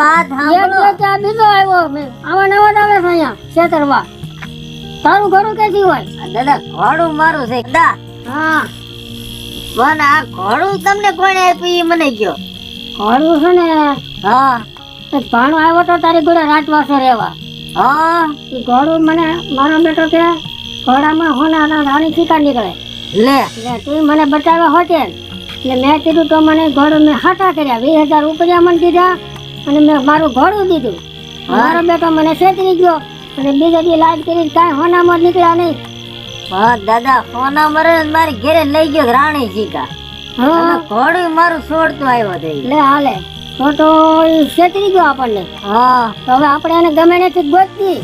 વાત સાંભળો. એક ત્યાં બીજો આવ્યો મેં આવા નવા આવે છે અહીંયા ખેતરમાં. તારું ઘરું કેથી હોય? દાદા ઘોડું મારું છે. દા હા. મને આ ઘોડું તમને કોણે આપ્યું મને કયો ઘોડું છે ને હા. તે ભાણો આવ્યો તો તારી ઘોડે રાજવાસે રહેવા. હા. એ ઘોડું મને મારો બેટો કે ઘોડામાં હોના રાણી શિકાર નીકળે. લે. તું મને બતાવ્યા હોતે એટલે મેં કીધું તો મને ઘોડું મેં હાટા કર્યા. વીસ હજાર રૂપિયા મને દીધા અને મેં મારું ઘોડું દીધું. મારો બેટો મને છેતરી ગયો અને બીજે દી લાજ કરી કાંઈ હોનામાં નીકળ્યા નહીં. હા દાદા ફોના મરે મારી ઘેરે લઈ ગયો રાણી જીકા હા. ઘોડું મારું છોડતો આવ્યો તે. લે હાલે તો તો છેતરી ગયો આપણને. હા. તો હવે આપણે એને ગમે નથી ગોતતી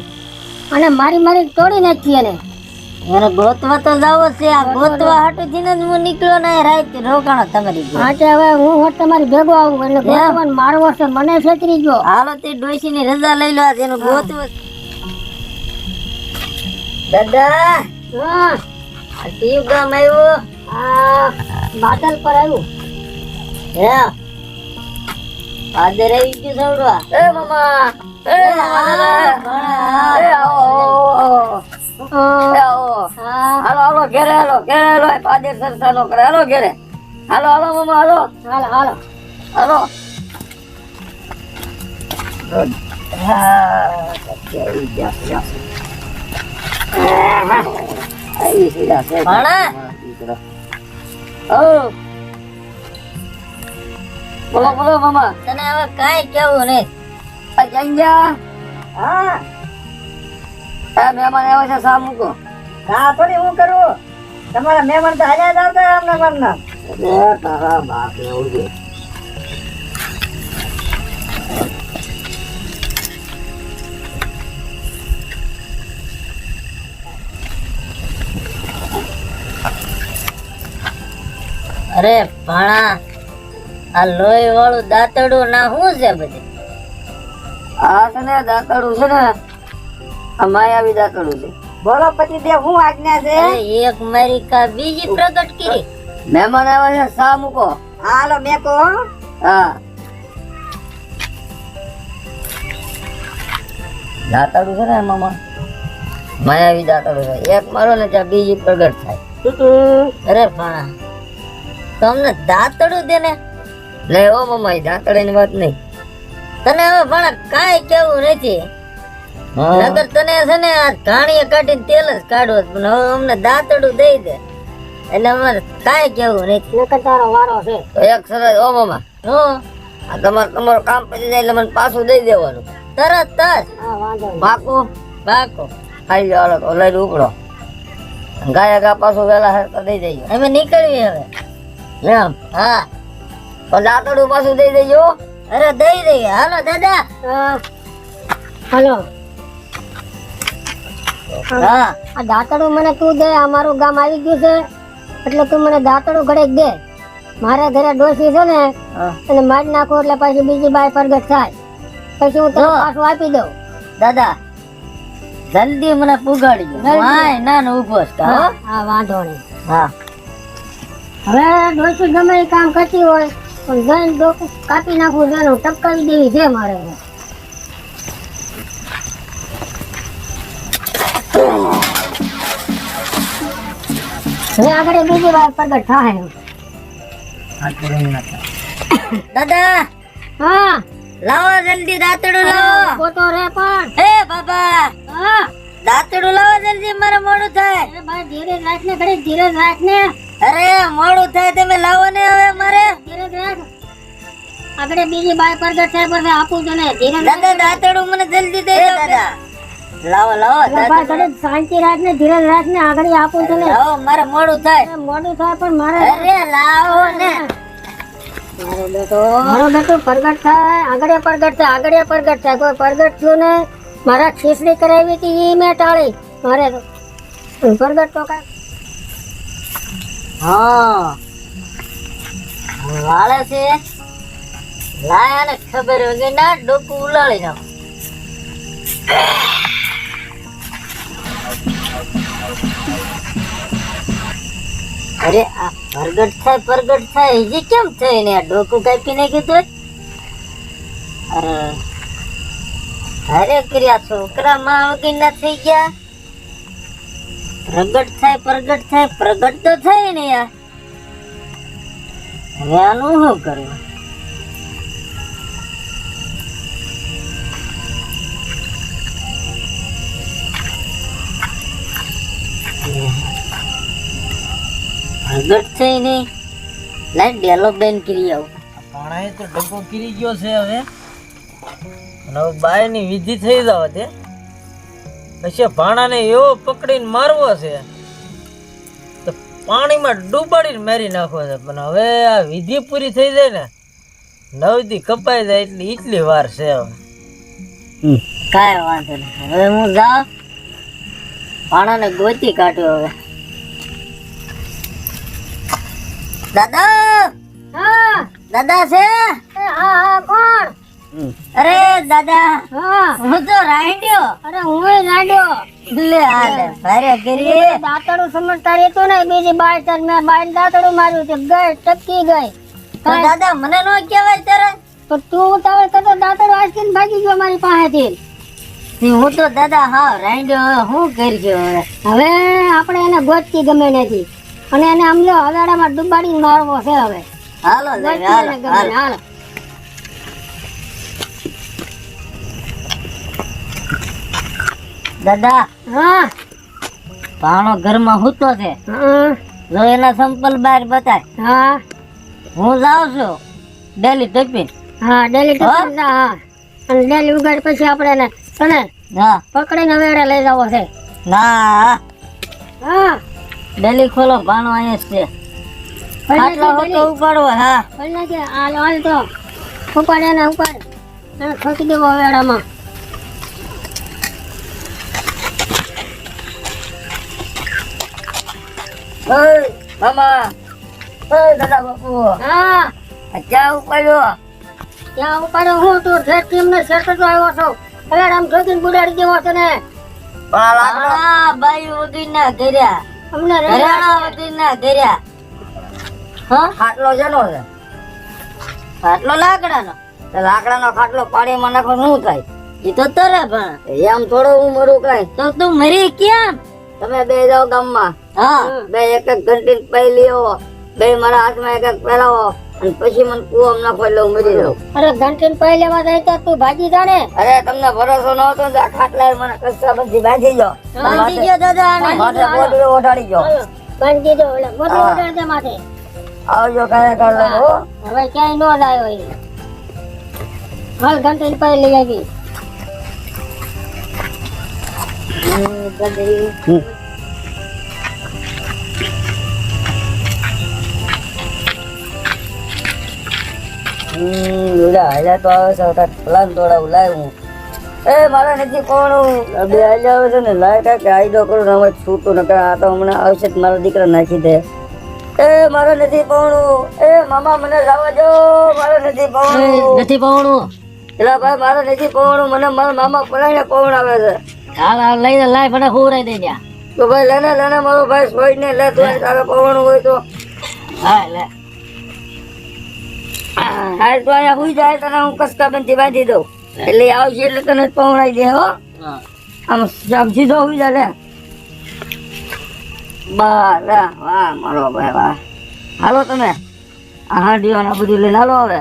અને મારી મારી તોડી નાખીએ એને. એને ગોતવા તો જાવો છે. આ ગોતવા હાટુથી ને જ હું નીકળ્યો ને રાત રોકાણો તમારી ઘરે. માટે હવે હું હોત તમારી ભેગો આવું એટલે ગોતવાનું મારવો છે મને છેતરી ગયો. હાલો તે ડોસી ની રજા લઈ લો આજ એનું ગોતવું દાદા હા. ટીવ ગામ આવ્યું? આ બાદલ પર આવ્યું. હે? પાદર આવી ગયું સવડવા એ મામા. એ હાલો હાલો ઘેરે હાલો ઘેરે હાલો પાદર સરસા નો કરે. હાલો ઘેરે. હાલો હાલો મમ્મા હાલો. Hello hello. હાલો. બોલો બોલો મામા. તને હવે કાંઈ કેવું નહીં. જંજા હા. આ મહેમાન આવે છે સા મૂકો. હા થોડી હું કરું? તમારા મહેમાન તો જ આવતા આમના મહેમાન તારા બાપ એવું છે. અરે ભાણા આ લોહી વાળું દાંતડું ના શું છે બધે? આ છે ને દાંતડું છે ને. આ વિદા કરું છે. બોલો પછી દે હું આજ્ઞા છે? એક મારી કા બીજી પ્રગટ કરી. મહેમાન આવે છે સા મૂકો. હાલો મેકો હા. દાંતડું છે ને મામા માયાવી દાતાડું છે. એક મારો ને ત્યાં બીજી પ્રગટ થાય. અરે ભાણા. તમને દાંતડું દે ને? લે ઓ મમ્મા દાંતડાની વાત નહીં. તને હવે પણ કાંઈ કેવું નથી. નગર તને છે ને આ ઘાણીએ કાઢીને તેલ જ કાઢવો પણ હવે અમને દાંતડું દઈ દે. એટલે અમારે કાંઈ કેવું નહીં. નકર તારો વારો છે. તો એક સરસ ઓ મામા. હું. આ તમારું તમારું કામ પતી જાય એટલે મને પાછું દઈ દેવાનું. તરત તરત પાકું પાકું ખાઈ લો તો લઈને ઉપડો. ગાયા ગા પાછું વેલા હે તો દઈ દેજો. અમે નીકળવી હવે. એમ હા. તો દાંતડું પાછું દઈ દેજો. અરે દઈ દઈએ. હાલો દાદા. હાલો. હા. આ મને તું દે અમારું ગામ આવી ગયું છે. એટલે તું મને દાંતડું ઘડે દે. મારે ઘરે ડોસી છે ને અને મારી નાખો એટલે પછી બીજી બાય પ્રગટ થાય. પછી હું તને પાછું આપી દઉં. દાદા જલ્દી મને પુગાડી દો ના ને ઊભો હા. હા, વાંધો નહીં. હા. હવે ડોસી ગમે કામ કરતી હોય પણ જઈને ડોકું કાપી નાખવું છે ને ટપકાવી દેવી છે મારે. હવે આગળ બીજી વાર પ્રગટ થાય. દાદા! હા. લાવો જલ્દી દાંતડું લાવો. ફોટો રે પણ. હે બાબા! હા. દાંતડું લાવો જલ્દી મારે મોડું થાય. અરે ભાઈ ધીરે રાખ ને ઘરે ધીરે રાખ ને અરે મોડું થાય તમે લાવો ને હવે મારે. ધીરે રાખ. આપણે બીજી બાય પ્રગટ થાય પર આપું તને ધીરે રાખ. દાદા દાંતડું મને જલ્દી દે દાદા. લાવો લાવો ભાઈ તને શાંતિ રાખ ને ધીરજ રાખ ને આગળ આપું તને લાવો મારે મોડું થાય. મોડું થાય પણ મારે અરે લાવો ને. મારો બેટો. મારો બેટો પ્રગટ થાય આગળ પ્રગટ થાય આગળ પ્રગટ થાય. કોઈ પ્રગટ થયું ને મારા ખીસડી કરાવી હતી ઈ મેં ટાળી. મારે પ્રગટ તો કાંઈ હા. વાળે છે. લાયા ને ખબર વગર ના ડોકું ઉલાળી નાખ. અરે, આ પ્રગટ થાય પ્રગટ થાય હજી કેમ થઈ ને આ ડોકું કાપી નાખ્યું તો અરે અરે, કર્યા છોકરા માં વગરના થઈ ગયા? પ્રગટ થાય પ્રગટ થાય, પ્રગટ તો થાય ને યાર. હવે આનું શું કરવું પ્રગટ થઈ નહીં લાઈટ ડેવલપમેન્ટ કરી આવું. પાણાએ તો ડબ્બો કરી ગયો છે હવે. અને હવે બાયની વિધિ થઈ જાવ તે. પછી ભાણાને એવો પકડીને મારવો છે. તો પાણીમાં ડૂબાડીને મારી નાખવો છે. પણ હવે આ વિધિ પૂરી થઈ જાય ને નવદી કપાઈ જાય એટલી એટલી વાર છે હવે. કાંઈ વાંધો નહીં. હવે હું જાઉં. પાણાને ગોતી કાઢ્યો હવે. દાદા! હા. દાદા છે? હા હા કોણ? અરે દાદા! હું. તો રાંડ્યો અરે હું રાડ્યો લે હાલે ભારે કરી દાંતડું સમજતા રહેતો ને બીજી બાર તાર મેં બાર દાતડું માર્યું તે ગઈ ટપકી ગઈ. તો દાદા મને નો કહેવાય તારે તો તું તારે કરતો દાતડું આઈસ્ક્રીમ ભાગી ગયો મારી પાસેથી? થી હું તો દાદા હા હવે હું કરજો હવે? હવે આપણે એને ગોતતી ગમે નથી. અને એને આમ જો હવેડામાં ડુબાડી મારવો છે હવે. હાલો હાલો દાદા હા. ભાણો ઘરમાં હૂતો છે. જો એના સંપલ બહાર બતાય. હા. હું જાઉં છું. Daily tiffin. હા ડેલી ટિફિન હા. અને ડેલી ઉગાડ પછી આપણે એને તને? હા પકડીને વેડે લઈ જવો છે. ના. હા. ડેલી ખોલો ભાણો અહીંયા છે. આટલો હોતો ઉપાડવો હા. ભલે કે હાલ હાલ તો ઉપાડ એને ઉપાડ. અને ઠોકી દેવો વેડામાં. ઓય મામા. ઓય દાદા બાપુ. હા. ક્યાં ઉપાડ્યો? ત્યાં ઉપાડ્યો? હું તું ઠેઠ ટીમને શેર કરતો આવ્યો છો. વેડામાં ઠોકીને બુડાડી દેવો છે પણ આ લાકડા બાઈ વગીરના ઘેર્યા. અમને ઘરેણા વગીરના ઘેર્યા. હા? ખાટલો જેનો છે? ખાટલો લાકડાનો. તો લાકડાનો ખાટલો પાણીમાં નાખો શું થાય? એ તો તરે પણ. એમ થોડો હું મરું કઈ. તો તું મરી કેમ તમે બે જાઓ ગામમાં. હા. બે એક એક ઘંટી પહેલી લ્યો બે મારા હાથમાં એક એક પહેરાવો અને પછી મને કુવામ નાખો એટલે ઉમેરી મરી જાઉં અરે ઘંટી પૈ લેવા જાય તો તું ભાજી જાણે. અરે તમને ભરોસો ન હતો ને તો આ ખાટલા મને કચ્છા બધી ભાજી જો ભાજી ગયો દાદા માથે પોટલી ઓઢાડી ગયો ભાજી બાંધી દીધો એટલે મોટી ઉડાડ દે માથે. આવજો કાયા કાઢ હો હવે ક્યાંય નો જાય હોય હાલ ઘંટી પૈ લઈ આવી. હાલ્યા તો આવે છે કાંઈક પ્લાન તોડાવું લાય હું એ મારા નથી કોણ બે હાલ્યા આવે છે ને લાય કાંઈક આઈડો કરું ને હવે છૂટું ન આ તો હમણાં આવશે તો મારા દીકરા નાખી દે. એ મારો નથી પવણું એ મામા મને જવા દો મારો નથી પવણું નથી પવણું એલા ભાઈ મારો નથી પવણું મને મારા મામા પલાઈને પહોણ આવે છે? હાલ હાલ લઈને લાય મને હુરાઈ દે તો ભાઈ લેને લેને મારો ભાઈ છોડીને લે તો તારે પવન હોય તો? હા લે. હાલ તો અહીંયા હુઈ જાય તને હું કસકા બંધી બાંધી દઉં. એટલે આવશે એટલે તને પવણાઈ દે હો. આમ સમજી દો હુઈ જાય લે. વાહ મારો ભાઈ વાહ. હાલો તમે. આ હાંડીઓ ને બધું લઈને હાલો હવે.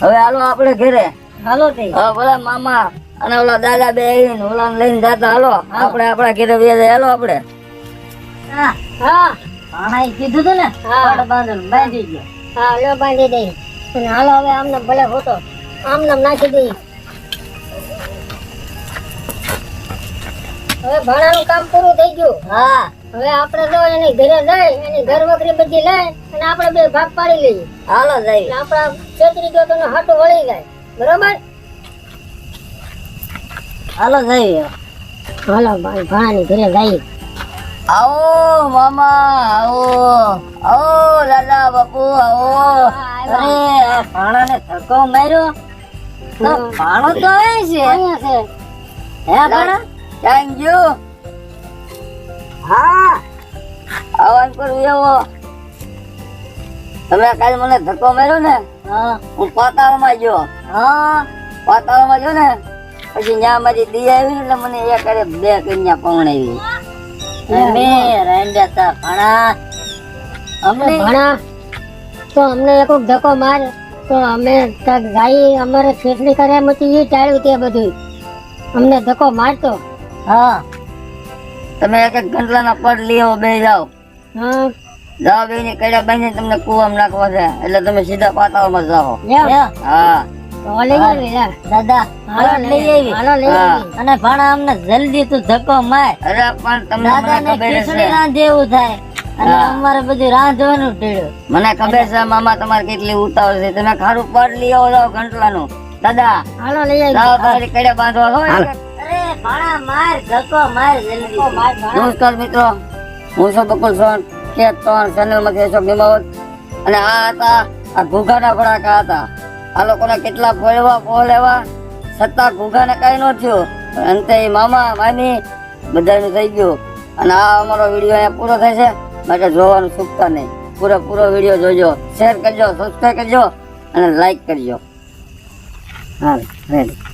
હવે હાલો આપણે ઘરે. હાલો તે. હવે ભલા મામા અને ઓલા દાદા બે આવીને ઓલા લઈને જતા હાલો. આપણે આપણા ઘરે બે હાલો આપણે. હા હા. પાણા કીધું તું ને. હા. બાંધી ગયો. હા લો બાંધી દઈ. અને હાલો હવે આમને ભલે હોતો. આમને નાખી દઈ. હવે ભાણાનું કામ પૂરું થઈ ગયું. હા. હવે આપણે તો એની ઘરે જાય એની ઘર વખરી બધી લઈ અને આપણે બે ભાગ પાડી લઈએ. હાલો જઈ. આપણા છેતરી ગયો તો એનો હાટો વળી જાય. બરોબર? હાલો જઈ. હાલો ભાઈ ભાણાની ઘરે જઈએ આવો મામા આવો. આવો દાદા બાપુ આવો. અરે આ ભાણાને ધક્કો માર્યો? તો ભાણો તો આવે છે. હે પાણા? થેન્ક યુ હા. આવો અંકુર એવો તમે કાલે મને ધક્કો માર્યો ને? હા. હું પાતાળમાં ગયો. હા. પાતાળમાં ગયો ને? પછી ન્યા મારી દી આવી ને એટલે મને એક બે કન્યા પવણાવી અમે રાંડ્યા તા ભણા. અમને ભણા. તો અમને એક ધક્કો માર. તો અમે ગાઈ અમારે ખેતરી કરે માંથી એ ટાળ્યું તે બધું અમને ધક્કો મારતો. હા. તમે એક એક ગંટલાના પડ લીઓ બે જાઓ. હા. જાઓ બે ની કડ્યા બાંધીને તમને કુવામાં નાખવા છે. એટલે તમે સીધા પાતાળમાં જાઓ. હા. દાદા હાલો લઈ આવી. હાલો લઈ આવી. અને ભણા અમને જલ્દી તું ધક્કો માર. અરે પણ તમને મને દાદા ને ખબર ખીચડી છે રાંધે એવું થાય. અને અમારે બધું રાંધવાનું ટેડ્યું મને ખબર છે મામા તમારે કેટલી ઉતાવળ છે. તમે ખારું પડ લઈ આવો જાઓ ઘંટલાનું. દાદા હાલો લઈ આવી. જાઓ તમારી કડ્યા બાંધવા છો અરે ભણા માર ધક્કો માર જલ્દી. નમસ્કાર મિત્રો. હું છું બકુલ સોન કે ત્રણ ચેનલમાંથી અશોક નિમાવત અને આ હતા આ ઘોઘાના ફડાકા હતા. આ લોકોને કેટલા ફોડવા ફોલેવા છતાં ઘૂઘાને કઈ ન થયું. અંતે મામા, મામી બધાનું થઈ ગયું. અને આ અમારો વીડિયો અહીંયા પૂરો છે. માટે જોવાનું ચૂકતા નહીં. પૂરો પૂરો વીડિયો જોજો. શેર કરજો સબસ્ક્રાઈબ કરજો અને લાઈક કરજો. હા રેડી